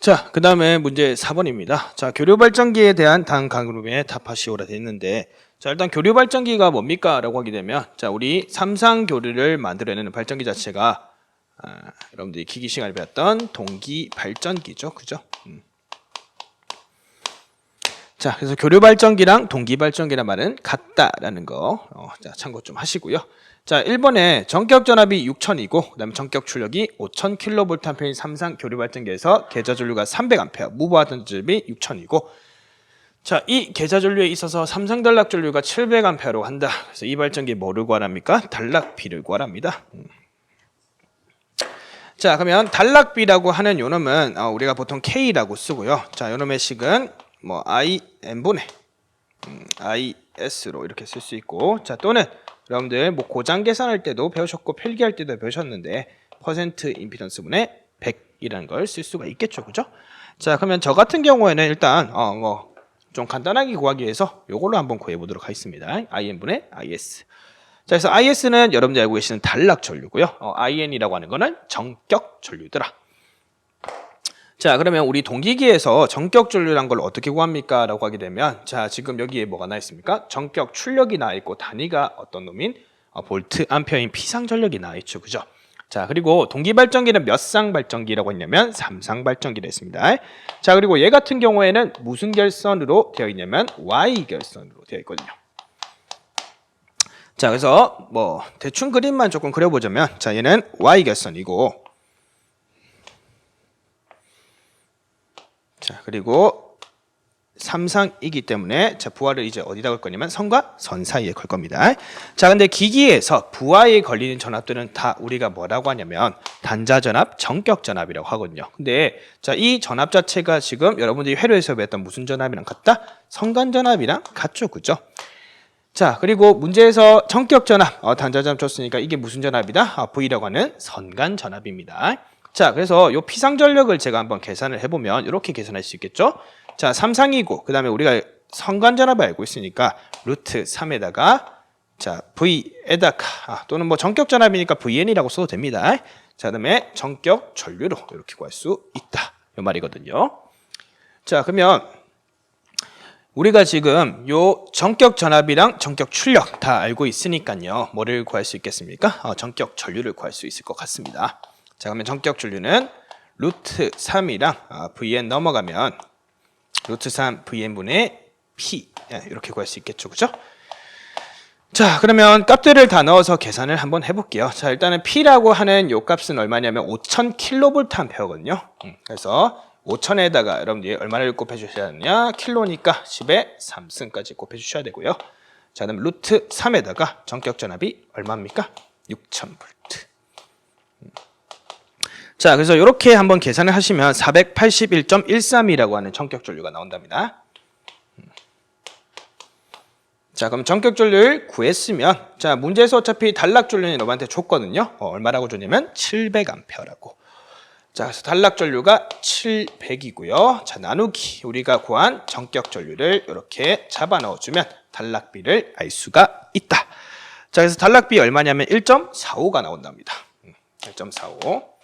자, 그 다음에 문제 4번입니다. 자, 교류 발전기에 대한 단 강음에 답하시오라 되어 있는데, 자, 일단 교류 발전기가 뭡니까? 라고 하게 되면, 자, 우리 삼상 교류를 만들어내는 발전기 자체가, 아, 여러분들이 기기 시간에 배웠던 동기 발전기죠. 그죠? 음. 자, 그래서 교류 발전기랑 동기 발전기란 말은 같다라는 거, 어, 자, 참고 좀 하시고요. 자, 1번에 전격 전압이 6000이고 그다음에 전격 출력이 5000kV 암페인 삼상 교류 발전기에서 계좌 전류가 300A, 무브와 전압이 6000이고 자, 이 계좌 전류에 있어서 삼성 단락 전류가 700A로 한다. 그래서 이 발전기 뭐를 구하랍니까? 단락비를 구하랍니다. 음. 자, 그러면 단락비라고 하는 요놈은 어, 우리가 보통 K라고 쓰고요. 자, 요놈의 식은 뭐 I n분의 음, IS로 이렇게 쓸 수 있고 자, 또는 여러분들 뭐 고장 계산할 때도 배우셨고 필기할 때도 배우셨는데 퍼센트 임피던스 분의 100이라는 걸 쓸 수가 있겠죠. 그죠? 자, 그러면 저 같은 경우에는 일단 어 뭐 좀 간단하게 구하기 위해서 요걸로 한번 구해 보도록 하겠습니다. IN분의 IS. 자, 그래서 IS는 여러분들 알고 계시는 단락 전류고요. 어, IN이라고 하는 거는 정격 전류더라. 자, 그러면 우리 동기기에서 전격 전류란 걸 어떻게 구합니까? 라고 하게 되면 자, 지금 여기에 뭐가 나 있습니까? 전격 출력이 나 있고 단위가 어떤 놈인 어, 볼트 암페어인 피상 전력이 나 있죠. 그죠? 자, 그리고 동기 발전기는 몇 상 발전기라고 했냐면 삼상 발전기라 했습니다. 자, 그리고 얘 같은 경우에는 무슨 결선으로 되어 있냐면 Y 결선으로 되어 있거든요. 자, 그래서 뭐 대충 그림만 조금 그려보자면 자, 얘는 Y 결선이고 자, 그리고 삼상이기 때문에 자, 부하를 이제 어디다 걸 거냐면 선과 선 사이에 걸 겁니다. 자, 근데 기기에서 부하에 걸리는 전압들은 다 우리가 뭐라고 하냐면 단자 전압, 정격 전압이라고 하거든요. 근데 자, 이 전압 자체가 지금 여러분들이 회로에서 배웠던 무슨 전압이랑 같다? 선간 전압이랑 같죠. 그죠? 자, 그리고 문제에서 정격 전압, 어, 단자 전압 줬으니까 이게 무슨 전압이다? 아, V라고 하는 선간 전압입니다. 자, 그래서 요 피상 전력을 제가 한번 계산을 해보면 이렇게 계산할 수 있겠죠? 자, 삼상이고 그 다음에 우리가 선간 전압을 알고 있으니까 루트 3에다가 자 V에다가 아, 또는 뭐 전격 전압이니까 VN이라고 써도 됩니다. 자, 그다음에 전격 전류로 이렇게 구할 수 있다. 이 말이거든요. 자, 그러면 우리가 지금 요 전격 전압이랑 전격 출력 다 알고 있으니까요. 뭐를 구할 수 있겠습니까? 어, 전격 전류를 구할 수 있을 것 같습니다. 자, 그러면 전격 전류는 루트 3이랑 아, VN 넘어가면 루트 3 VN분의 P 예, 이렇게 구할 수 있겠죠. 그죠? 자, 그러면 값들을 다 넣어서 계산을 한번 해볼게요. 자, 일단은 P라고 하는 요 값은 얼마냐면 5000kVA거든요. 음, 그래서 5000에다가 여러분들이 얼마를 곱해 주셔야 하느냐? 킬로니까 10의 3승까지 곱해 주셔야 되고요. 자, 그럼 루트 3에다가 전격 전압이 얼마입니까? 6000V. 자, 그래서 이렇게 한번 계산을 하시면 481.13이라고 하는 전격 전류가 나온답니다. 자, 그럼 전격 전류를 구했으면 자, 문제에서 어차피 단락 전류는 여러분한테 줬거든요. 어, 얼마라고 줬냐면 700A라고. 자, 그래서 단락 전류가 700이고요. 자, 나누기 우리가 구한 전격 전류를 이렇게 잡아 넣어 주면 단락비를 알 수가 있다. 자, 그래서 단락비 얼마냐면 1.45가 나온답니다. 음, 1.45.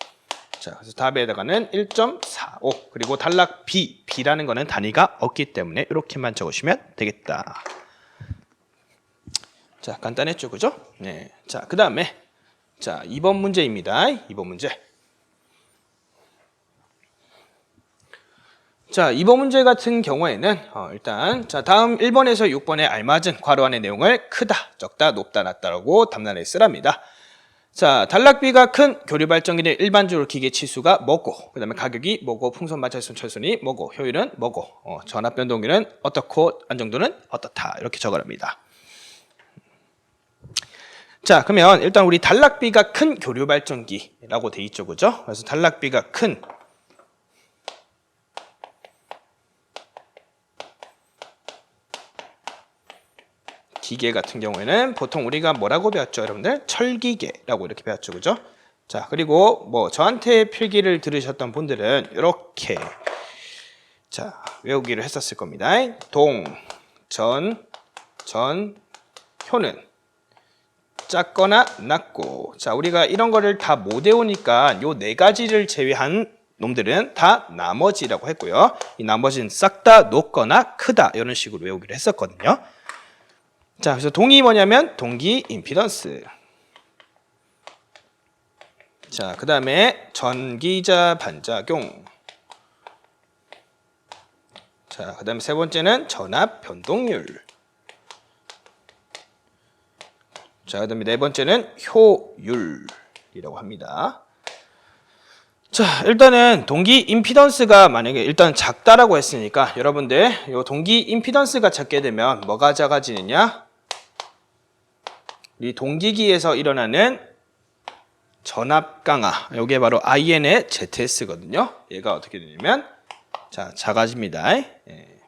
자, 그래서 답에다가는 1.45 그리고 단락 B, B라는 거는 단위가 없기 때문에 이렇게만 적으시면 되겠다. 자, 간단했죠, 그죠? 네. 자, 그 다음에 자, 2번 문제입니다. 2번 문제. 자, 2번 문제 같은 경우에는 어, 일단 자, 다음 1번에서 6번에 알맞은 괄호 안의 내용을 크다, 적다, 높다, 낮다라고 답란에 쓰랍니다. 자, 단락비가 큰 교류 발전기는 일반적으로 기계 치수가 뭐고, 그 다음에 가격이 뭐고, 풍선 마찰선 철선이 뭐고, 효율은 뭐고, 어, 전압 변동률은 어떻고, 안정도는 어떻다. 이렇게 적어랍니다. 자, 그러면 일단 우리 단락비가 큰 교류 발전기라고 돼 있죠, 그죠? 그래서 단락비가 큰 기계 같은 경우에는 보통 우리가 뭐라고 배웠죠, 여러분들? 철기계라고 이렇게 배웠죠, 그죠? 자, 그리고 뭐 저한테 필기를 들으셨던 분들은 이렇게 자 외우기를 했었을 겁니다. 동, 전, 전, 효는 작거나 낮고 자 우리가 이런 거를 다 못 외우니까 요 네 가지를 제외한 놈들은 다 나머지라고 했고요. 이 나머지는 싹 다 높거나 크다 이런 식으로 외우기로 했었거든요. 자, 그래서 동이 뭐냐면 동기 임피던스. 자, 그 다음에 전기자 반작용. 자, 그 다음에 세 번째는 전압 변동률. 자, 그 다음에 네 번째는 효율이라고 합니다. 자, 일단은 동기 임피던스가 만약에 일단 작다라고 했으니까 여러분들 요 동기 임피던스가 작게 되면 뭐가 작아지느냐? 이 동기기에서 일어나는 전압 강화. 요게 바로 IN의 ZS거든요. 얘가 어떻게 되냐면 자, 작아집니다. 예.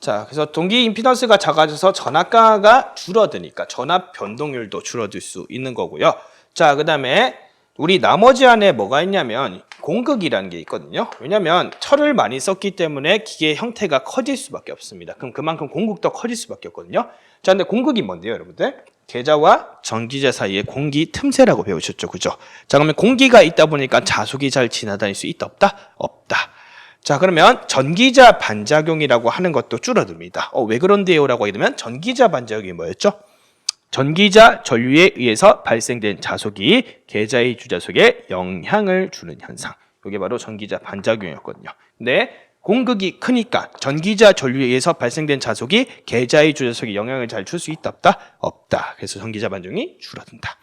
자, 그래서 동기 임피던스가 작아져서 전압 강화가 줄어드니까 전압 변동률도 줄어들 수 있는 거고요. 자, 그다음에 우리 나머지 안에 뭐가 있냐면 공극이라는 게 있거든요. 왜냐하면 철을 많이 썼기 때문에 기계 형태가 커질 수밖에 없습니다. 그럼 그만큼 공극도 커질 수밖에 없거든요. 자, 근데 공극이 뭔데요, 여러분들? 계좌와 전기자 사이의 공기 틈새라고 배우셨죠, 그죠? 자, 그러면 공기가 있다 보니까 자속이 잘 지나다닐 수 있다, 없다? 없다. 자, 그러면 전기자 반작용이라고 하는 것도 줄어듭니다. 어, 왜 그런데요? 라고 하게 되면 전기자 반작용이 뭐였죠? 전기자 전류에 의해서 발생된 자속이 계좌의 주자속에 영향을 주는 현상. 이게 바로 전기자 반작용이었거든요. 근데 공극이 크니까 전기자 전류에 의해서 발생된 자속이 계좌의 주자속에 영향을 잘 줄 수 있다 없다? 없다. 그래서 전기자 반작용이 줄어든다.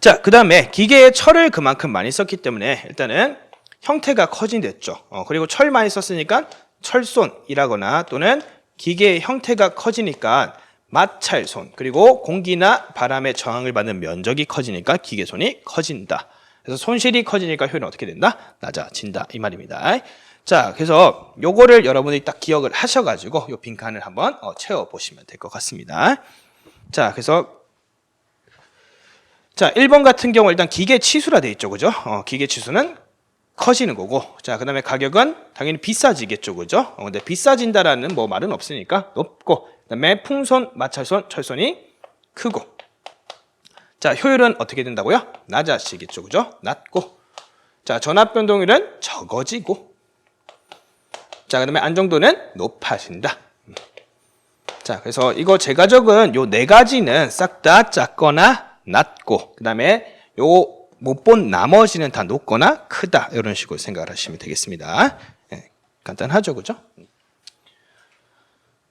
자, 그 다음에 기계에 철을 그만큼 많이 썼기 때문에 일단은 형태가 커진댔죠. 어, 그리고 철 많이 썼으니까 철손이라거나 또는 기계의 형태가 커지니까 마찰손 그리고 공기나 바람의 저항을 받는 면적이 커지니까 기계손이 커진다. 그래서 손실이 커지니까 효율은 어떻게 된다? 낮아진다 이 말입니다. 자, 그래서 요거를 여러분들이 딱 기억을 하셔가지고 요 빈칸을 한번 어, 채워 보시면 될 것 같습니다. 자, 그래서 자, 1번 같은 경우 일단 기계 치수라 돼 있죠, 그죠? 어, 기계 치수는 커지는 거고, 자, 그 다음에 가격은 당연히 비싸지겠죠, 그죠? 어, 근데 비싸진다라는 뭐 말은 없으니까 높고, 그 다음에 풍선, 마찰손, 철선이 크고, 자, 효율은 어떻게 된다고요? 낮아지겠죠, 그죠? 낮고, 자, 전압 변동률은 적어지고, 자, 그 다음에 안정도는 높아진다. 음. 자, 그래서 이거 제가 적은 요 네 가지는 싹 다 작거나 낮고, 그 다음에 요 못본 나머지는 다 높거나 크다. 이런 식으로 생각을 하시면 되겠습니다. 예, 간단하죠, 그죠?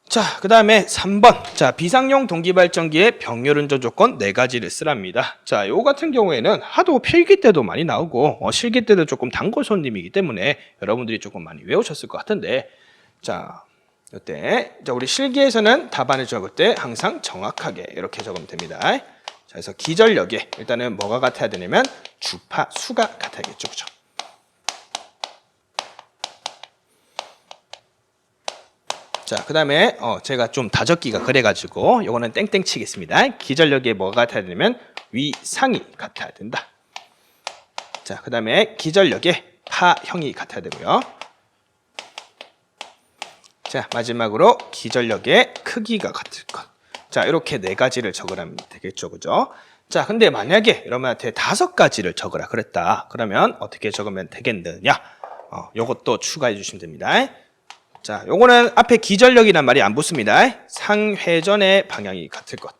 자, 그 다음에 3번. 자, 비상용 동기발전기의 병렬운전 조건 네 가지를 쓰랍니다. 자, 요 같은 경우에는 하도 필기 때도 많이 나오고, 어, 실기 때도 조금 단골 손님이기 때문에 여러분들이 조금 많이 외우셨을 것 같은데, 자, 이때, 자, 우리 실기에서는 답안을 적을 때 항상 정확하게 이렇게 적으면 됩니다. 자, 그래서 기전력에 일단은 뭐가 같아야 되냐면 주파 수가 같아야겠죠. 그죠? 자, 그 다음에 어, 제가 좀 다적기가 그래가지고 요거는 땡땡 치겠습니다. 기전력에 뭐가 같아야 되냐면 위상이 같아야 된다. 자, 그 다음에 기전력에 파형이 같아야 되고요. 자, 마지막으로 기전력의 크기가 같을 것. 자, 이렇게 네 가지를 적으라면 되겠죠, 그죠? 자, 근데 만약에 여러분한테 다섯 가지를 적으라 그랬다. 그러면 어떻게 적으면 되겠느냐? 어, 요것도 추가해 주시면 됩니다. 자, 요거는 앞에 기전력이란 말이 안 붙습니다. 상회전의 방향이 같을 것.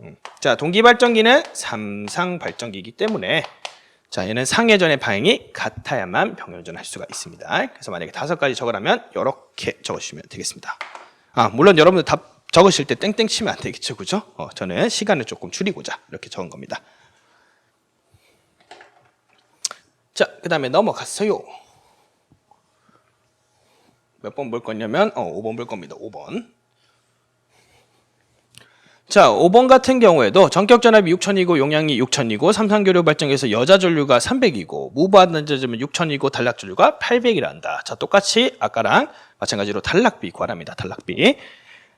음. 자, 동기발전기는 삼상 발전기이기 때문에 자, 얘는 상회전의 방향이 같아야만 병렬전할 수가 있습니다. 그래서 만약에 다섯 가지 적으라면 이렇게 적으시면 되겠습니다. 아, 물론 여러분들 답 적으실 때 땡땡 치면 안 되겠죠, 그죠? 어, 저는 시간을 조금 줄이고자 이렇게 적은 겁니다. 자, 그 다음에 넘어갔어요. 몇 번 볼 거냐면, 어, 5번 볼 겁니다. 5번. 자, 5번 같은 경우에도 전격 전압이 6000이고 용량이 6000이고 삼상교류 발전기에서 여자 전류가 300이고 무부하는 점은 6000이고 단락 전류가 800이란다. 자, 똑같이 아까랑 마찬가지로 단락비 구하랍니다. 단락비.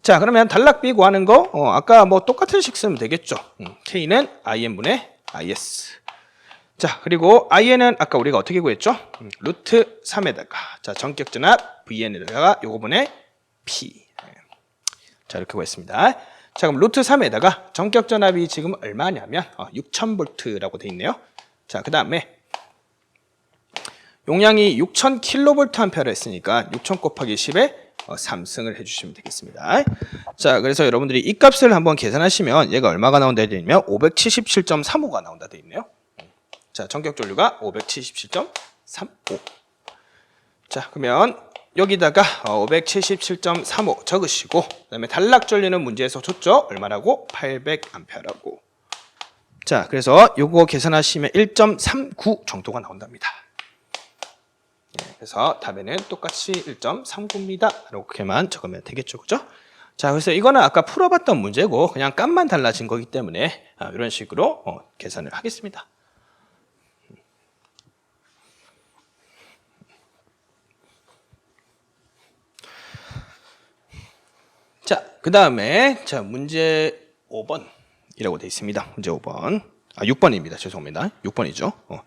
자, 그러면 단락비 구하는 거 어, 아까 뭐 똑같은 식 쓰면 되겠죠. 음, K는 IN분의 IS. 자, 그리고 IN은 아까 우리가 어떻게 구했죠? 음, 루트 3에다가 자, 전격 전압 VN에다가 요거 분의 P. 네. 자, 이렇게 구했습니다. 자, 그럼 루트 3에다가 전격 전압이 지금 얼마냐면 어, 6000볼트라고 돼 있네요. 자, 그다음에 용량이 6000kVA 했으니까 6000 곱하기 10에 어, 3승을 해주시면 되겠습니다. 자, 그래서 여러분들이 이 값을 한번 계산하시면 얘가 얼마가 나온다 되면 577.35가 나온다 돼 있네요. 자, 전격 전류가 577.35. 자, 그러면 여기다가 어, 577.35 적으시고 그다음에 단락 전류는 문제에서 줬죠. 얼마라고? 800A라고. 자, 그래서 요거 계산하시면 1.39 정도가 나온답니다. 예, 그래서 답에는 똑같이 1.39입니다. 이렇게만 적으면 되겠죠, 그죠? 자, 그래서 이거는 아까 풀어봤던 문제고 그냥 값만 달라진 거기 때문에 아, 이런 식으로 어, 계산을 하겠습니다. 자, 그 다음에 자 문제 5번이라고 되어 있습니다. 문제 5번. 아, 6번입니다. 죄송합니다. 6번이죠. 어.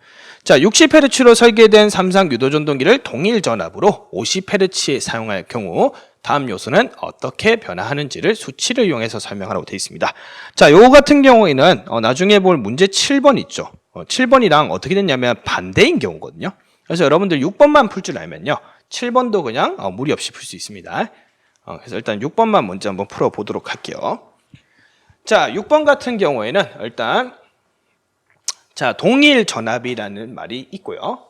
자, 60Hz로 설계된 삼상 유도 전동기를 동일 전압으로 50Hz에 사용할 경우 다음 요소는 어떻게 변화하는지를 수치를 이용해서 설명하라고 되어 있습니다. 자, 요거 같은 경우에는 어, 나중에 볼 문제 7번 있죠. 어, 7번이랑 어떻게 됐냐면 반대인 경우거든요. 그래서 여러분들 6번만 풀 줄 알면요. 7번도 그냥 어, 무리 없이 풀 수 있습니다. 어, 그래서 일단 6번만 먼저 한번 풀어보도록 할게요. 자, 6번 같은 경우에는 일단 자, 동일 전압이라는 말이 있고요.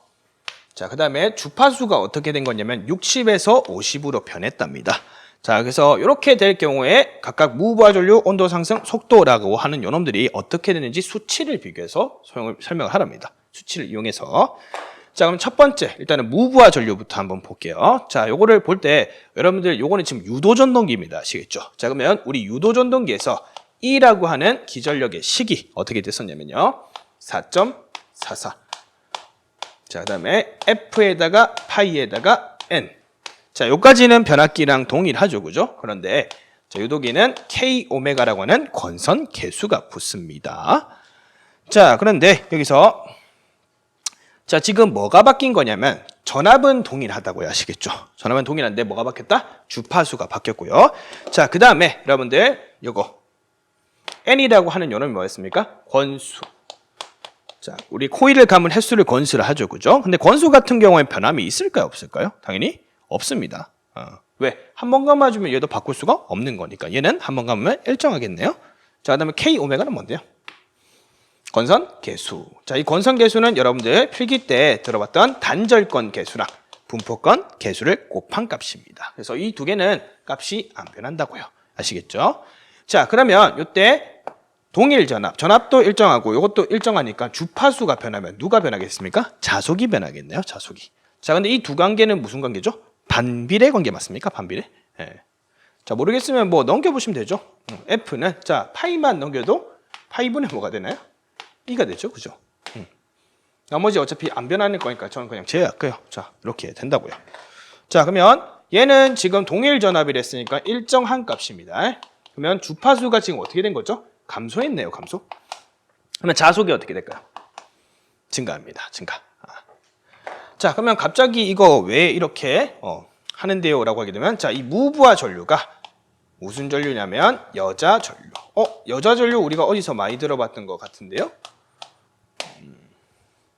자, 그 다음에 주파수가 어떻게 된 거냐면 60에서 50으로 변했답니다. 자, 그래서 이렇게 될 경우에 각각 무부하 전류, 온도 상승, 속도라고 하는 요놈들이 어떻게 되는지 수치를 비교해서 설명을 하랍니다. 수치를 이용해서. 자, 그럼 첫 번째, 일단은 무부하 전류부터 한번 볼게요. 자, 요거를 볼 때, 여러분들 요거는 지금 유도 전동기입니다. 아시겠죠? 자, 그러면 우리 유도 전동기에서 E라고 하는 기전력의 식이 어떻게 됐었냐면요. 4.44. 자, 그 다음에 F에다가 파이에다가 N. 자, 요까지는 변압기랑 동일하죠. 그죠? 그런데 자, 유도기는 K 오메가라고 하는 권선 개수가 붙습니다. 자, 그런데 여기서 자, 지금 뭐가 바뀐 거냐면 전압은 동일하다고요. 아시겠죠? 전압은 동일한데 뭐가 바뀌었다? 주파수가 바뀌었고요. 자, 그 다음에 여러분들 요거 N이라고 하는 요놈이 뭐였습니까? 권수. 자, 우리 코일을 감은 횟수를 권수를 하죠. 그죠? 근데 권수 같은 경우에 변함이 있을까요? 없을까요? 당연히 없습니다. 어. 왜? 한 번 감아주면 얘도 바꿀 수가 없는 거니까. 얘는 한 번 감으면 일정하겠네요. 자, 그 다음에 K 오메가는 뭔데요? 권선 개수. 자, 이 권선 개수는 여러분들 필기 때 들어봤던 단절권 개수랑 분포권 개수를 곱한 값입니다. 그래서 이 두 개는 값이 안 변한다고요. 아시겠죠? 자, 그러면 이때 동일 전압, 전압도 일정하고 이것도 일정하니까 주파수가 변하면 누가 변하겠습니까? 자속이 변하겠네요. 자속이. 자, 근데 이 두 관계는 무슨 관계죠? 반비례 관계 맞습니까? 반비례. 예. 자, 모르겠으면 뭐 넘겨보시면 되죠. 음, F는 자 파이만 넘겨도 파이분의 뭐가 되나요? 2가 되죠, 그죠? 음. 나머지 어차피 안 변하는 거니까 저는 그냥 제외할게요. 자, 이렇게 된다고요. 자, 그러면 얘는 지금 동일 전압이랬으니까 일정한 값입니다. 그러면 주파수가 지금 어떻게 된 거죠? 감소했네요, 감소. 그러면 자속이 어떻게 될까요? 증가합니다, 증가. 아. 자, 그러면 갑자기 이거 왜 이렇게 어, 하는데요? 라고 하게 되면 자, 이 무부하 전류가 무슨 전류냐면 여자 전류. 어, 여자 전류 우리가 어디서 많이 들어봤던 것 같은데요?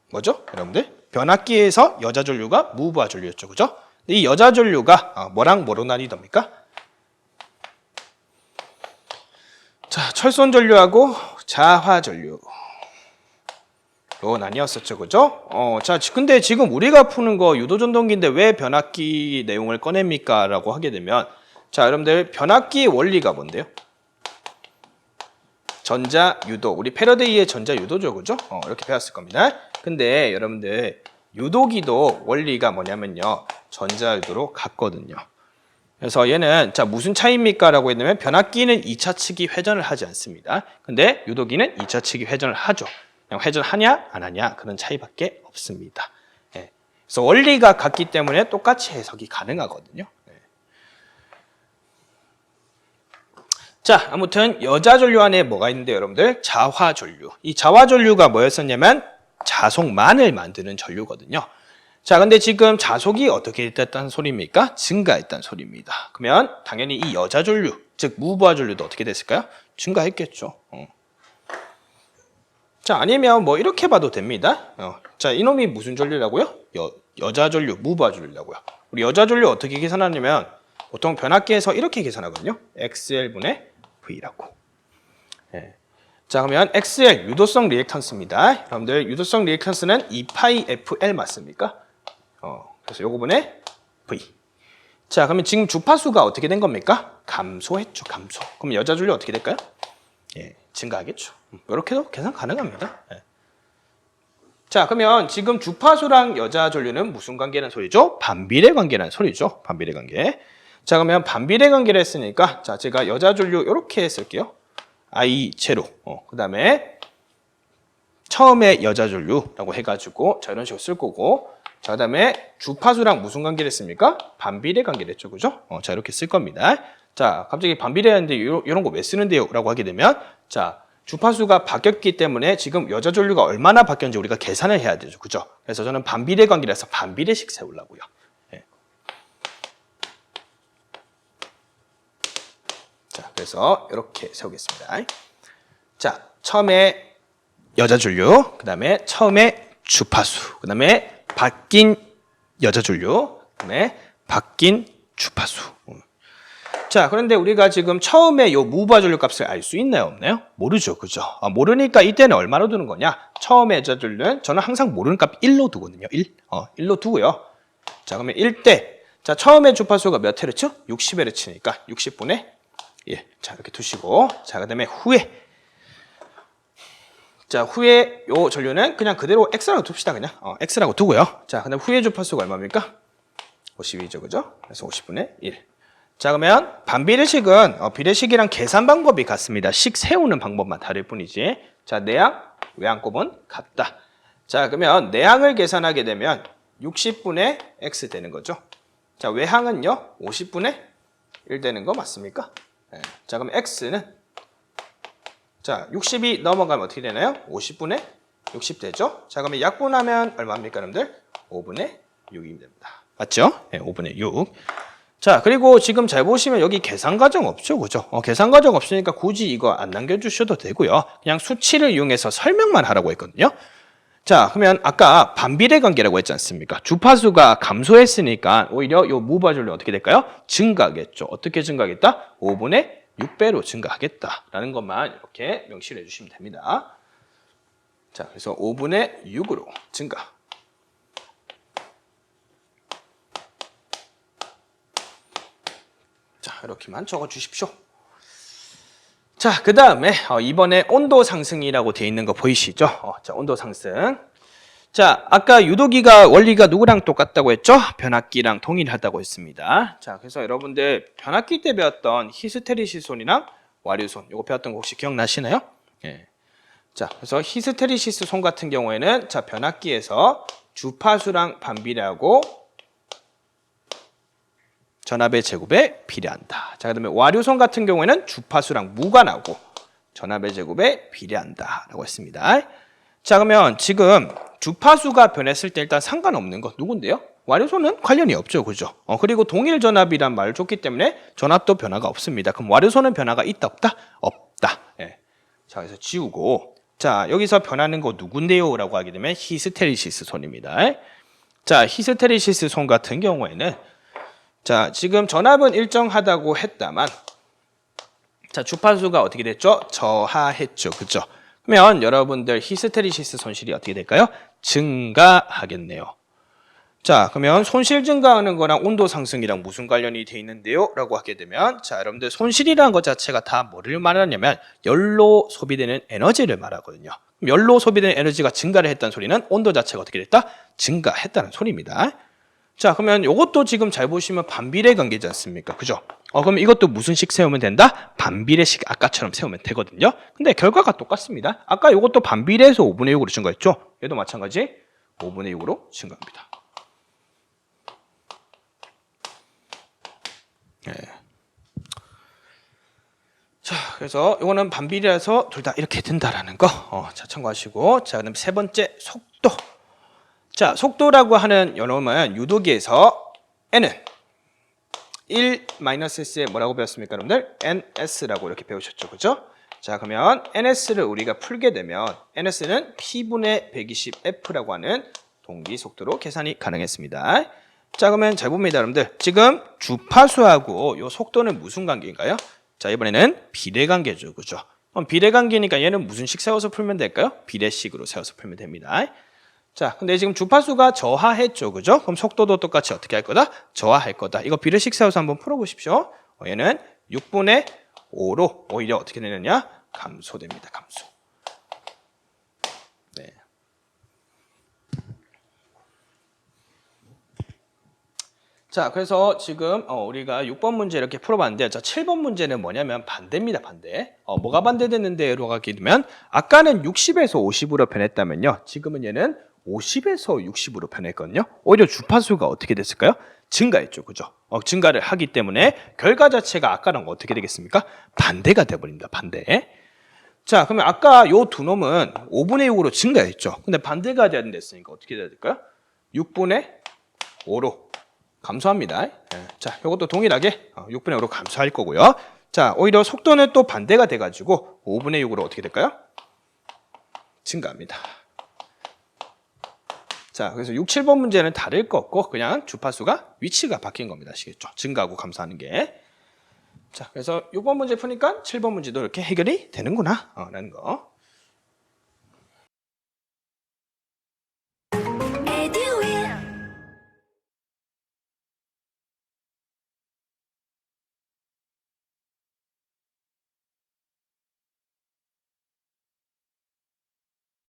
음, 뭐죠, 여러분들? 변압기에서 여자 전류가 무부하 전류였죠, 그죠? 이 여자 전류가 어, 뭐랑 뭐로 나뉘답니까? 자, 철선 전류하고 자화 전류. 로 나뉘었었죠, 그죠? 어, 자, 근데 지금 우리가 푸는 거 유도 전동기인데 왜 변압기 내용을 꺼냅니까? 라고 하게 되면, 자, 여러분들, 변압기의 원리가 뭔데요? 전자 유도. 우리 패러데이의 전자 유도죠, 그죠? 어, 이렇게 배웠을 겁니다. 근데 여러분들, 유도기도 원리가 뭐냐면요. 전자 유도로 같거든요. 그래서 얘는 자 무슨 차이입니까? 라고 했냐면 변압기는 2차 측이 회전을 하지 않습니다. 근데 유도기는 2차 측이 회전을 하죠. 그냥 회전하냐 안 하냐 그런 차이밖에 없습니다. 예. 그래서 원리가 같기 때문에 똑같이 해석이 가능하거든요. 예. 자 아무튼 여자 전류 안에 뭐가 있는데 여러분들 자화 전류. 이 자화 전류가 뭐였었냐면 자속만을 만드는 전류거든요. 자, 근데 지금 자속이 어떻게 됐다는 소리입니까? 증가했다는 소리입니다. 그러면 당연히 이 여자 전류, 즉 무부하 전류도 어떻게 됐을까요? 증가했겠죠. 어. 자, 아니면 뭐 이렇게 봐도 됩니다. 어. 자, 이놈이 무슨 전류라고요? 여, 여자 전류, 무부하 전류라고요. 우리 여자 전류 어떻게 계산하냐면 보통 변압기에서 이렇게 계산하거든요. XL분의 V라고. 예. 자 그러면 XL 유도성 리액턴스입니다. 여러분들 유도성 리액턴스는 2파이 FL 맞습니까? 어, 그래서 요거 분의 V. 자 그러면 지금 주파수가 어떻게 된 겁니까? 감소했죠, 감소. 그럼 여자 전류 어떻게 될까요? 예, 증가하겠죠. 이렇게도 계산 가능합니다. 예. 자, 그러면 지금 주파수랑 여자 전류는 무슨 관계라는 소리죠? 반비례 관계라는 소리죠. 반비례 관계. 자, 그러면 반비례 관계를 했으니까 자, 제가 여자 전류 이렇게 쓸게요. I 제로. 어, 그 다음에 처음에 여자 전류라고 해 가지고 자, 이런 식으로 쓸 거고 자, 그다음에 주파수랑 무슨 관계를 했습니까? 반비례 관계를 했죠. 그죠? 어, 자, 이렇게 쓸 겁니다. 자, 갑자기 반비례하는데 이런 거 왜 쓰는데요? 라고 하게 되면 자, 주파수가 바뀌었기 때문에 지금 여자 전류가 얼마나 바뀌었는지 우리가 계산을 해야 되죠. 그죠? 그래서 저는 반비례 관계라서 반비례식 세우려고요. 예. 자, 그래서 이렇게 세우겠습니다. 자, 처음에 여자 전류, 그 다음에 처음에 주파수, 그 다음에 바뀐 여자 전류, 그 다음에 바뀐 주파수. 음. 자, 그런데 우리가 지금 처음에 요 무바 전류 값을 알 수 있나요, 없나요? 모르죠, 그죠? 아, 모르니까 이때는 얼마로 두는 거냐? 처음에 여자 전류는 저는 항상 모르는 값 1로 두거든요. 1. 어, 1로 두고요. 자, 그러면 1대. 자, 처음에 주파수가 몇 헤르츠? 60 헤르츠니까 60분의 1. 자, 이렇게 두시고. 자, 그 다음에 후에. 자, 후에 요 전류는 그냥 그대로 X라고 둡시다, 그냥. 어, X라고 두고요. 자, 그 다음에 후에 주파수가 얼마입니까? 52죠, 그죠? 그래서 50분의 1. 자, 그러면 반비례식은 어, 비례식이랑 계산 방법이 같습니다. 식 세우는 방법만 다를 뿐이지. 자, 내항, 외항 곱은 같다. 자, 그러면 내항을 계산하게 되면 60분의 x 되는 거죠. 자, 외항은요, 50분의 1 되는 거 맞습니까? 네. 자, 그럼 x는 자, 60이 넘어가면 어떻게 되나요? 50분의 60 되죠? 자, 그러면 약분하면 얼마입니까, 여러분들? 5분의 6이 됩니다. 맞죠? 네, 5분의 6. 자, 그리고 지금 잘 보시면 여기 계산 과정 없죠, 그죠? 어, 계산 과정 없으니까 굳이 이거 안 남겨주셔도 되고요. 그냥 수치를 이용해서 설명만 하라고 했거든요. 자, 그러면 아까 반비례 관계라고 했지 않습니까? 주파수가 감소했으니까 오히려 요 무바줄이 어떻게 될까요? 증가하겠죠. 어떻게 증가하겠다? 5분의 6배로 증가하겠다라는 것만 이렇게 명시를 해주시면 됩니다. 자, 그래서 5분의 6으로 증가. 자, 이렇게만 적어 주십시오. 자, 그 다음에 어, 이번에 온도 상승이라고 되어 있는 거 보이시죠? 어, 자, 온도 상승. 자, 아까 유도기가 원리가 누구랑 똑같다고 했죠? 변압기랑 동일하다고 했습니다. 자, 그래서 여러분들 변압기 때 배웠던 히스테리시손이랑 와류손, 이거 배웠던 거 혹시 기억나시나요? 예. 자, 그래서 히스테리시스 손 같은 경우에는 자, 변압기에서 주파수랑 반비례하고 전압의 제곱에 비례한다. 자, 그다음에 와류손 같은 경우에는 주파수랑 무관하고 전압의 제곱에 비례한다라고 했습니다. 자, 그러면 지금 주파수가 변했을 때 일단 상관없는 거 누군데요? 와류손은 관련이 없죠, 그죠? 어, 그리고 동일 전압이란 말을 줬기 때문에 전압도 변화가 없습니다. 그럼 와류손은 변화가 있다, 없다? 없다. 예. 자, 그래서 지우고 자, 여기서 변하는 거 누군데요? 라고 하게 되면 히스테리시스 손입니다. 자, 히스테리시스 손 같은 경우에는 자, 지금 전압은 일정하다고 했다만 자, 주파수가 어떻게 됐죠? 저하했죠. 그죠? 그러면 여러분들 히스테리시스 손실이 어떻게 될까요? 증가하겠네요. 자, 그러면 손실 증가하는 거랑 온도 상승이랑 무슨 관련이 돼 있는데요? 라고 하게 되면 자, 여러분들 손실이라는 것 자체가 다 뭐를 말하냐면 열로 소비되는 에너지를 말하거든요. 열로 소비되는 에너지가 증가를 했다는 소리는 온도 자체가 어떻게 됐다? 증가했다는 소리입니다. 자, 그러면 이것도 지금 잘 보시면 반비례 관계지 않습니까? 그죠? 어, 그럼 이것도 무슨 식 세우면 된다? 반비례식 아까처럼 세우면 되거든요. 근데 결과가 똑같습니다. 아까 이것도 반비례해서 5분의 6으로 증가했죠? 얘도 마찬가지 5분의 6으로 증가합니다. 네. 자, 그래서 이거는 반비례해서 둘 다 이렇게 된다라는 거, 어, 자 참고하시고, 자 그다음 세 번째 속도. 자, 속도라고 하는 요놈은 유도기에서 n은 1-s에 뭐라고 배웠습니까, 여러분들? ns라고 이렇게 배우셨죠, 그죠? 자, 그러면 ns를 우리가 풀게 되면 ns는 p분의 120f라고 하는 동기 속도로 계산이 가능했습니다. 자, 그러면 잘 봅니다, 여러분들. 지금 주파수하고 요 속도는 무슨 관계인가요? 자, 이번에는 비례 관계죠. 그죠? 그럼 비례 관계니까 얘는 무슨 식 세워서 풀면 될까요? 비례식으로 세워서 풀면 됩니다. 자, 근데 지금 주파수가 저하했죠. 그죠? 그럼 속도도 똑같이 어떻게 할 거다? 저하할 거다. 이거 비례식 세워서 한번 풀어 보십시오. 어, 얘는 6분의 5로 오히려 어떻게 되느냐? 감소됩니다. 감소. 네. 자, 그래서 지금 어, 우리가 6번 문제 이렇게 풀어봤는데, 자, 7번 문제는 뭐냐면 반대입니다, 반대. 어, 뭐가 반대됐는데로 가게 되면, 아까는 60에서 50으로 변했다면요, 지금은 얘는 50에서 60으로 변했거든요. 오히려 주파수가 어떻게 됐을까요? 증가했죠, 그죠? 어, 증가를 하기 때문에 결과 자체가 아까랑 어떻게 되겠습니까? 반대가 돼버립니다, 반대. 자, 그러면 아까 요 두 놈은 5분의 6으로 증가했죠. 근데 반대가 돼야 됐으니까 어떻게 돼야 될까요? 6분의 5로 감소합니다. 예. 자, 이것도 동일하게 어, 6분의 5로 감소할 거고요. 자, 오히려 속도는 또 반대가 돼가지고 5분의 6으로 어떻게 될까요? 증가합니다. 자, 그래서 6, 7번 문제는 다를 거 없고 그냥 주파수가 위치가 바뀐 겁니다. 아시겠죠? 증가하고 감소하는 게. 자, 그래서 6번 문제 푸니까 7번 문제도 이렇게 해결이 되는구나. 어, 라는 거